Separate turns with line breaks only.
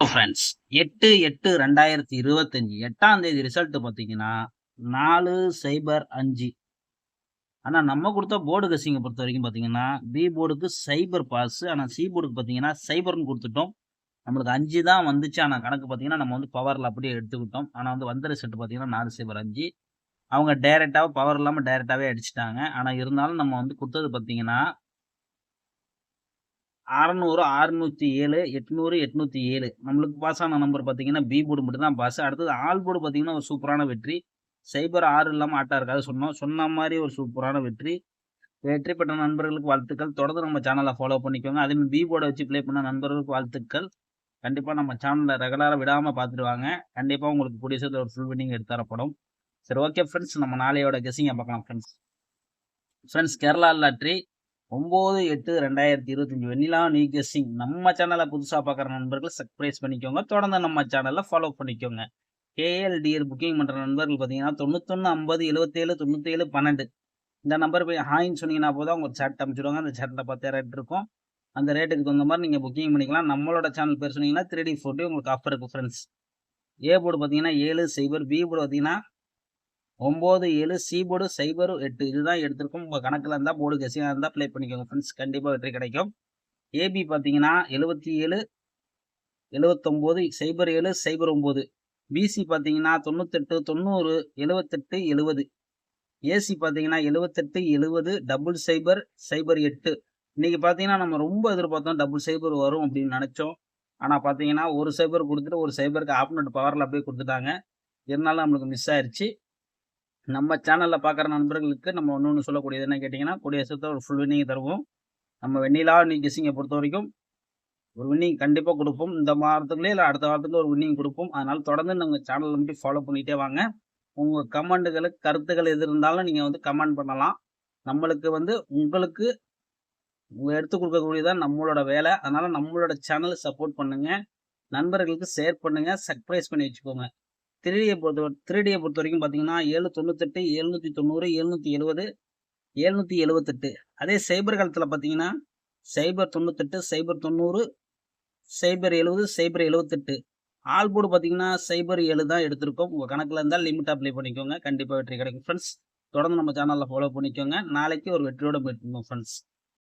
Friends எட்டு எட்டு ரெண்டாயிரத்தி இருபத்தஞ்சி எட்டாம் தேதி ரிசல்ட் பார்த்தீங்கன்னா நாலு சைபர் அஞ்சு. ஆனால் நம்ம கொடுத்த போர்டு கசிங்கை பொறுத்த வரைக்கும் பார்த்தீங்கன்னா பி போர்டுக்கு சைபர் பாஸ் ஆனால் சி போர்டுக்கு பார்த்தீங்கன்னா சைபர்னு கொடுத்துட்டோம். நம்மளுக்கு அஞ்சு தான் வந்துச்சு. ஆனால் கணக்கு பார்த்தீங்கன்னா நம்ம வந்து பவரில் அப்படியே எடுத்துக்கிட்டோம். ஆனால் வந்து வந்த ரிசல்ட் பார்த்தீங்கன்னா நாலு சைபர் அஞ்சு. அவங்க டைரெக்டாக பவர் இல்லாமல் டைரெக்டாகவே அடிச்சிட்டாங்க. ஆனால் இருந்தாலும் நம்ம வந்து கொடுத்தது பார்த்தீங்கன்னா அறநூறு அறுநூற்றி ஏழு எட்நூறு எட்நூற்றி ஏழு. நம்மளுக்கு பாஸ் ஆன நம்பர் பார்த்தீங்கன்னா பி போர்டு மட்டும் தான் பாஸ் அடுத்தது ஆல் போர்டு பார்த்தீங்கன்னா ஒரு சூப்பரான வெற்றி. சைபர் ஆறு இல்லாமல் ஆட்டா இருக்காது சொன்னோம். சொன்ன மாதிரி ஒரு சூப்பரான வெற்றி. வெற்றி பெற்ற நண்பர்களுக்கு வாழ்த்துக்கள். தொடர்ந்து நம்ம சேனலை ஃபாலோ பண்ணிக்கோங்க. அதே பி போர்டை வச்சு ப்ளே பண்ண நண்பர்களுக்கு வாழ்த்துக்கள். கண்டிப்பாக நம்ம சேனலில் ரெகுலராக விடாமல் பார்த்துருவாங்க. கண்டிப்பாக உங்களுக்கு கூடிய சேர்த்து ஒரு ஃபுல் வின்னிங் எடுத்து தரப்படும். சரி ஓகே ஃப்ரெண்ட்ஸ் நம்ம நாளையோட கெஸிங்கை பார்க்கலாம் ஃப்ரெண்ட்ஸ் ஃப்ரெண்ட்ஸ் கேரளா லாட்ரி ஒம்பது எட்டு ரெண்டாயிரத்தி இருபத்தஞ்சி வெண்ணிலா நியூ சிங். நம்ம சேனலை புதுசாக பார்க்குற நண்பர்கள் சர்ப்ரைஸ் பண்ணிக்கோங்க. தொடர்ந்து நம்ம சேனலில் ஃபாலோ பண்ணிக்கோங்க. கேஎல்டிஎல் புக்கிங் பண்ணுற நண்பர்கள் பார்த்தீங்கன்னா தொண்ணூத்தொன்று ஐம்பது எழுபத்தேழு தொண்ணூற்றேழு பன்னெண்டு. இந்த நம்பர் போய் ஹாய்ன்னு சொன்னீங்கன்னா போதும் அவங்க சேட் அமைச்சிடுவாங்க அந்த சேட்டில் பத்து ரேட் இருக்கும். அந்த ரேட்டுக்கு தகுந்த மாதிரி நீங்கள் புக்கிங் பண்ணிக்கலாம். நம்மளோட சேனல் பேர் சொன்னீங்கன்னா த்ரீ டி ஃபோர்ட்டி உங்களுக்கு ஆஃபர் இருக்குது ஃப்ரெண்ட்ஸ் ஏ போர்டு பார்த்தீங்கன்னா ஏழு சைபர் பி போர்டு பார்த்தீங்கன்னா ஒம்பது ஏழு சீபோர்டு சைபர் எட்டு. இதுதான் எடுத்திருக்கும். உங்கள் கணக்கில் இருந்தால் போர்டு கசியாக இருந்தால் ப்ளே பண்ணிக்கோங்க ஃப்ரெண்ட்ஸ் கண்டிப்பாக வெற்றி கிடைக்கும். ஏபி பார்த்தீங்கன்னா எழுபத்தி ஏழு எழுபத்தொம்போது சைபர் ஏழு சைபர் ஒம்பது. பிசி பார்த்தீங்கன்னா தொண்ணூத்தெட்டு தொண்ணூறு எழுபத்தெட்டு எழுபது ஏசி பார்த்தீங்கன்னா எழுபத்தெட்டு எழுபது டபுள் சைபர் சைபர் எட்டு. இன்றைக்கி பார்த்தீங்கன்னா நம்ம ரொம்ப எதிர்பார்த்தோம் டபுள் சைபர் வரும் அப்படின்னு நினச்சோம். ஆனால் பார்த்தீங்கன்னா ஒரு சைபர் கொடுத்துட்டு ஒரு சைபருக்கு ஆப்னட் பவரில் அப்படியே கொடுத்துட்டாங்க. இருந்தாலும் நம்மளுக்கு மிஸ் ஆயிடுச்சு நம்ம சேனலில் பார்க்குற நண்பர்களுக்கு நம்ம ஒன்று ஒன்று சொல்லக்கூடியது என்ன கேட்டிங்கன்னா கூடிய சேர்த்து ஒரு ஃபுல் வின்னிங் தருவோம். நம்ம வெண்ணிலா நீ கிசிங்கை பொறுத்த வரைக்கும் ஒரு வின்னிங் கண்டிப்பாக கொடுப்போம். இந்த வாரத்துக்குள்ளே இல்லை அடுத்த வாரத்துக்குள்ள ஒரு வின்னிங் கொடுப்போம். அதனால் தொடர்ந்து நம்ம சேனலில் மட்டும் ஃபாலோ பண்ணிகிட்டே வாங்க. உங்கள் கமெண்ட்டுகளுக்கு கருத்துக்கள் எது இருந்தாலும் நீங்கள் வந்து கமெண்ட் பண்ணலாம். நம்மளுக்கு வந்து உங்களுக்கு எடுத்து கொடுக்கக்கூடியதான் நம்மளோட வேலை. அதனால் நம்மளோட சேனலை சப்போர்ட் பண்ணுங்கள் நண்பர்களுக்கு ஷேர் பண்ணுங்கள் சர்ப்ரைஸ் பண்ணி வச்சுக்கோங்க. த்ரீடியை பொறுத்த த்ரீடியை பொறுத்த வரைக்கும் பார்த்தீங்கன்னா ஏழு தொண்ணூத்தெட்டு எழுநூற்றி தொண்ணூறு எழுநூற்றி எழுபது எழுநூற்றி எழுபத்தெட்டு அதே சைபர் காலத்தில் பார்த்தீங்கன்னா சைபர் தொண்ணூத்தெட்டு சைபர் தொண்ணூறு சைபர் எழுபது சைபர் எழுபத்தெட்டு ஆல் போர்டு பார்த்தீங்கன்னா சைபர் ஏழு தான் எடுத்திருக்கோம். உங்கள் கணக்கில் இருந்தால் லிமிட் அப்ளை பண்ணிக்கோங்க. கண்டிப்பாக வெற்றி கிடைக்கும் ஃப்ரெண்ட்ஸ் தொடர்ந்து நம்ம சேனலில் ஃபாலோ பண்ணிக்கோங்க. நாளைக்கு ஒரு வெற்றியோட போயிட்டு ஃப்ரெண்ட்ஸ்